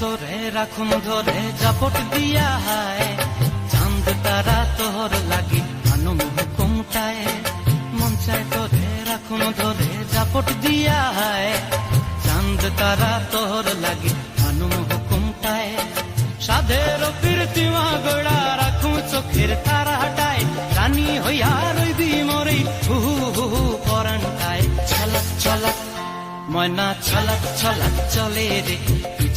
তোরে রাখুম ধরে জাপট দিয়া হায়। চাঁদ, তারা তোর লাগি আনুম হুকুমটায় চায় তোরে রাখুম ধরে জাপট দিয়া হায়। চাঁদ, তারা তোর লাগি আনুম হুকুমটায় সাধের প্রীতিমা গোড়া রাখুম চোখের তারা হাটায় রানী হইয়া রইবি মরে হু হু হু পরান্তায় ছলক ছলক, ময়না, ছলক ছলক, চলে রে।